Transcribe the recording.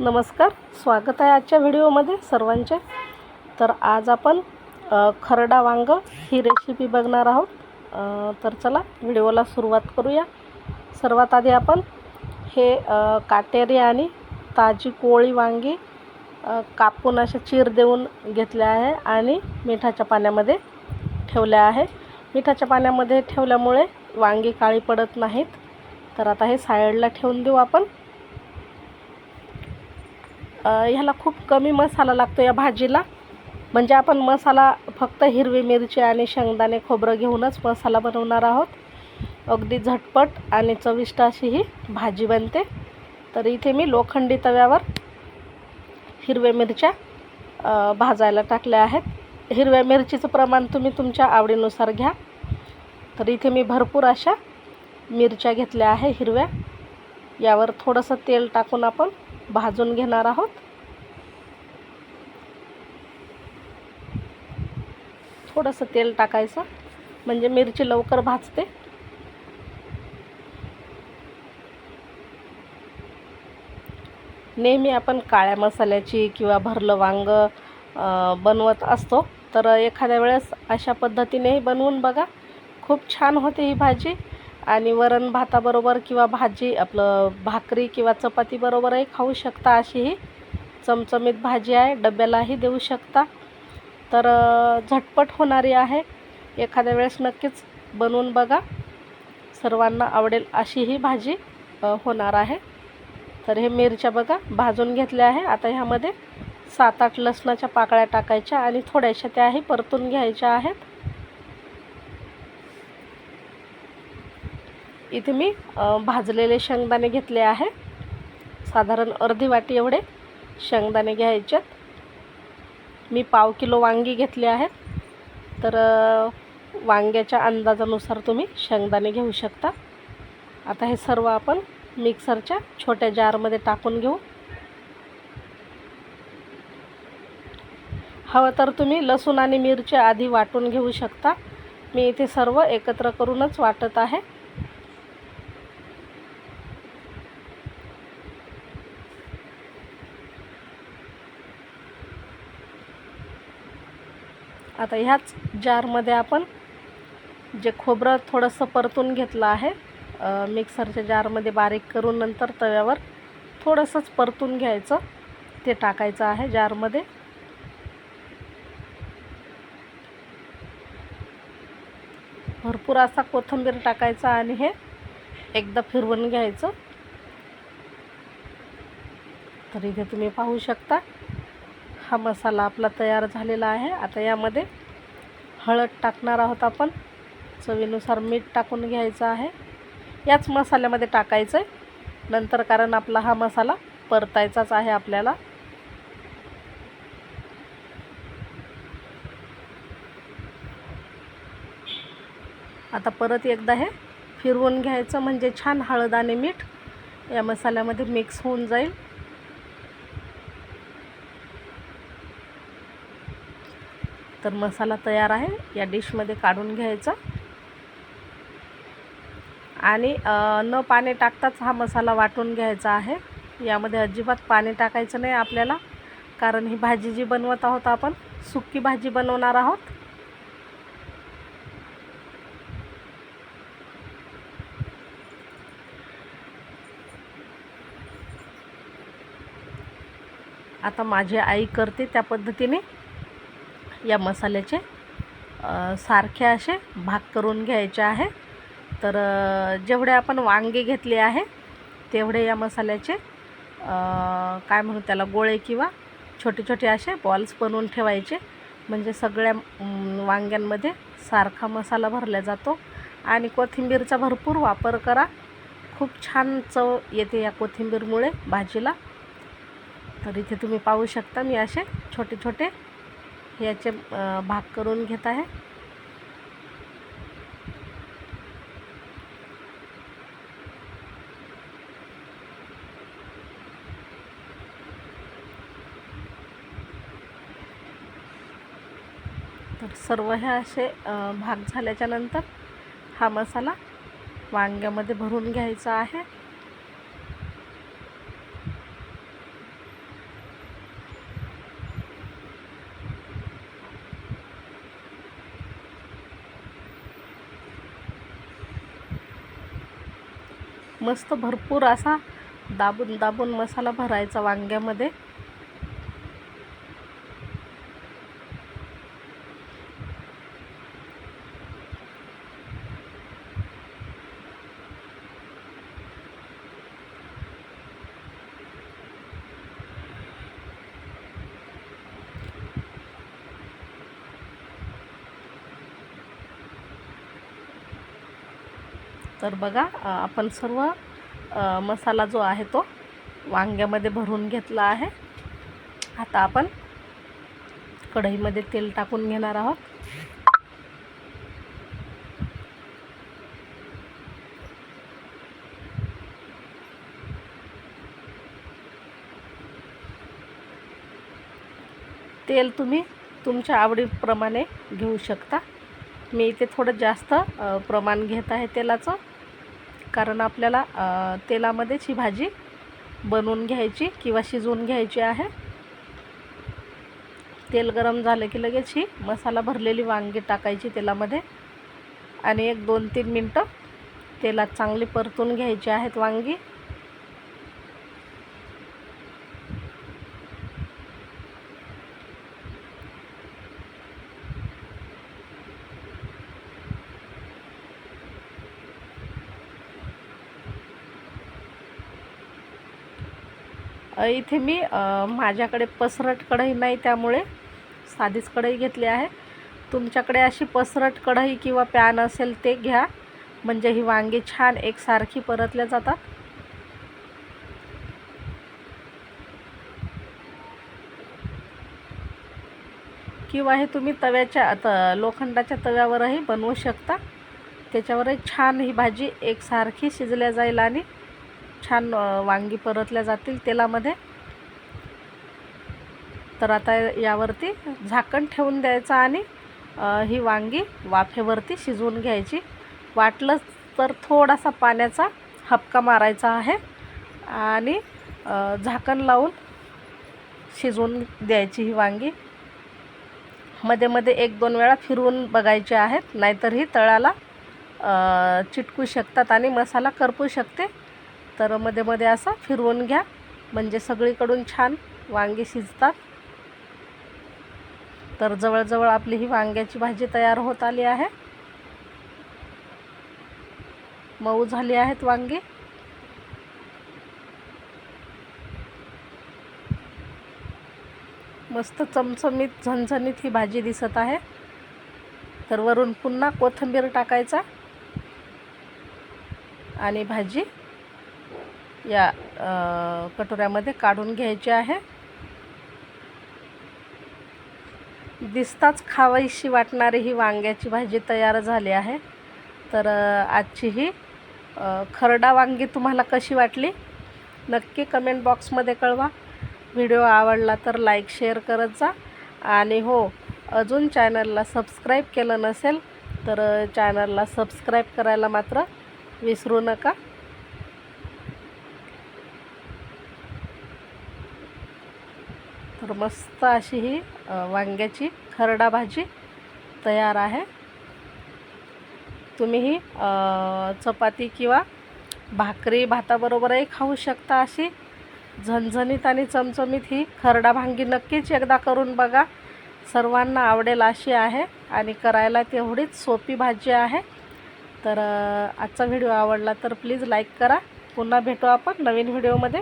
नमस्कार स्वागत आहे आजच्या व्हिडिओमध्ये सर्वांचे. तर आज आपण खरडा वांग ही रेसिपी बघणार आहोत. तर चला व्हिडिओला सुरुवात करूया. सर्वात आधी आपण हे काटेरी आणि ताजी कोळी वांगी कापून असे चीर देऊन घेतले आहे आणि मिठाच्या पाण्यामध्ये ठेवल्या आहे. मिठाच्या पाण्यामध्ये ठेवल्यामुळे वांगी काळी पडत नाहीत. तर आता हे साईडला ठेवून देऊ आपण. ह्याला खूप कमी मसाला लागतो या भाजीला. म्हणजे आपण मसाला फक्त हिरवी मिरची आणि शेंगदाणे खोबरं घेऊनच मसाला बनवणार आहोत. अगदी झटपट आणि चविष्ट अशी ही भाजी बनते. तर इथे मी लोखंडी तव्यावर हिरव्या मिरच्या भाजायला टाकल्या आहेत. हिरव्या मिरचीचं प्रमाण तुम्ही तुमच्या आवडीनुसार घ्या. तर इथे मी भरपूर अशा मिरच्या घेतल्या आहे हिरव्या. यावर थोडंसं तेल टाकून आपण भाजून घेणार आहोत. थोडंसं तेल टाकायचं. म्हणजे मिरची लवकर भाजते. नेहमी आपण काळ्या मसाल्याची किंवा भरलं वांग बनवत असतो. तर एखाद्या वेळेस अशा पद्धतीनेही बनवून बघा. खूप छान होते ही भाजी. आणि वरण भाताबरोबर किंवा भाजी आपलं भाकरी किंवा चपातीबरोबरही खाऊ शकता अशी ही चमचमीत भाजी आहे. डब्यालाही देऊ शकता. तर झटपट होणारी आहे. एखाद्या वेळेस नक्कीच बनवून बघा. सर्वांना आवडेल अशी ही भाजी होणार आहे. तर हे मिरच्या बघा भाजून घेतल्या आहे. आता ह्यामध्ये सात आठ लसणाच्या पाकळ्या टाकायच्या आणि थोड्याशा त्याही परतून घ्यायच्या आहेत. इथे मी भाजलेले शेंगदाणे घेतले आहे. साधारण अर्धी वाटी एवढे शेंगदाणे घ्यायच्यात मी पाव किलो वांगी घेतली आहेत तर वांग्याच्या अंदाजानुसार तुम्ही शेंगदाणे घेऊ शकता. आता हे सर्व आपण मिक्सरच्या छोट्या जारमध्ये टाकून घेऊ. हवं तर तुम्ही लसूण आणि मिरची आधी वाटून घेऊ शकता. मी इथे सर्व एकत्र करूनच वाटत आहे. आता ह्याच जारमध्ये आपण जे खोबरं थोडंसं परतून घेतलं आहे मिक्सरच्या जारमध्ये बारीक करून नंतर तव्यावर थोडंसंच परतून घ्यायचं. ते टाकायचं आहे जारमध्ये भरपूर असा कोथिंबीर टाकायचा आणि हे एकदा फिरवून घ्यायचं. तर इथे तुम्ही पाहू शकता. हा मसाला आपला तयार झालेला आहे. आता यामध्ये हळद टाकणार आहोत आपण. चवीनुसार मीठ टाकून घ्यायचं आहे. याच मसाल्यामध्ये टाकायचं आहे नंतर कारण आपला हा मसाला परतायचाच आहे आपल्याला. आता परत एकदा हे फिरवून घ्यायचं. म्हणजे छान हळद आणि मीठ या मसाल्यामध्ये मिक्स होऊन जाईल. तर मसाला तयार आहे. या डिशमध्ये काढून घ्यायचा. आणि न पाणी टाकताच हा मसाला वाटून घ्यायचा आहे. यामध्ये अजिबात पाणी टाकायचं नाही आपल्याला कारण ही भाजी जी बनवत आहोत आपण सुक्की भाजी बनवणार आहोत. आता माझी आई करते त्या पद्धतीने. या मसाल्याचे सारखे असे भाग करून घ्यायचे आहे. तर जेवढे आपण वांगे घेतले आहे तेवढे या मसाल्याचे काय म्हणू त्याला गोळे किंवा छोटे छोटे असे बॉल्स बनवून ठेवायचे. म्हणजे सगळ्या वांग्यांमध्ये सारखा मसाला भरला जातो. आणि कोथिंबीरचा भरपूर वापर करा. खूप छान चव येते या कोथिंबीरमुळे भाजीला. तर इथे तुम्ही पाहू शकता मी असे छोटे छोटे याचे भाग करून घेत आहे. तर सर्व हे असे भाग झाल्याच्यानंतर हा मसाला वांग्यामध्ये भरून घ्यायचा आहे. मस्त भरपूर असा दाबून दाबून मसाला भरायचा वांग्यामध्ये. तर बघा आपण सर्व मसाला जो आहे तो वांग्यामध्ये भरून घेतला आहे. आता आपण कढईमध्ये तेल टाकून घेणार आहोत. तेल तुम्ही तुमच्या आवडीप्रमाणे घेऊ शकता. मी इथे थोडं जास्त प्रमाण घेत आहे तेलाचं. कारण आपल्याला तेलामध्येच ही भाजी बनवून घ्यायची किंवा शिजवून घ्यायची आहे. तेल गरम झालं की लगेच ही मसाला भरलेली वांगी टाकायची तेलामध्ये. आणि एक दोन तीन मिनटं तेलात चांगली परतून घ्यायची आहेत वांगी. इथे मी माझ्याकडे पसरट कढई नाही त्यामुळे साधीच कढई घेतली आहे. तुमच्याकडे अशी पसरट कढई किंवा पॅन असेल ते घ्या. म्हणजे ही वांगी छान एकसारखी परतल्या जातात. किंवा हे तुम्ही तव्याच्या त लोखंडाच्या तव्यावरही बनवू शकता. त्याच्यावरही छान ही भाजी एकसारखी शिजल्या जाईल आणि छान वांगी परतल्या जातील तेलामध्ये. तर आता यावरती झाकण ठेवून द्यायचं आणि ही वांगी वाफेवरती शिजवून घ्यायची. वाटलंच तर थोडासा पाण्याचा हपका मारायचा आहे आणि झाकण लावून शिजवून द्यायची ही वांगी. मध्ये मध्ये एक दोन वेळा फिरवून बघायचे आहेत नाहीतर ही तळाला चिटकू शकतात आणि मसाला करपू शकते. तर मध्ये मध्ये असा फिरवून घ्या. म्हणजे सगळीकडून छान वांगे शिजतात. तर जवळजवळ आपली ही वांग्याची भाजी तयार होत आली आहे. मऊ झाली आहेत वांगी. मस्त चमचमीत झणझणीत ही भाजी दिसत आहे. तर वरून पुन्हा कोथिंबीर टाकायचा. आणि भाजी या कटोऱ्यामध्ये काढून घ्यायची आहे. दिसताच खावायशी वाटणारी ही वांग्याची भाजी तयार झाली आहे. तर आजची ही खरडा वांगी तुम्हाला कशी वाटली? नक्की कमेंट बॉक्समध्ये कळवा. व्हिडिओ आवडला तर लाईक शेअर करत जा. आणि हो अजून चॅनलला सबस्क्राईब केलं नसेल तर चॅनलला सबस्क्राईब करायला मात्र विसरू नका. तर मस्त अशी ही वांग्याची खरडा भाजी तयार आहे. तुम्ही ही चपाती किंवा भाकरी भाताबरोबरही खाऊ शकता अशी झणझणीत आणि चमचमीत ही खरडा भांगी नक्कीच एकदा करून बघा. सर्वांना आवडेल अशी आहे आणि करायला तेवढीच सोपी भाजी आहे. तर आजचा व्हिडिओ आवडला तर प्लीज लाईक करा. पुन्हा भेटू आपण नवीन व्हिडिओमध्ये.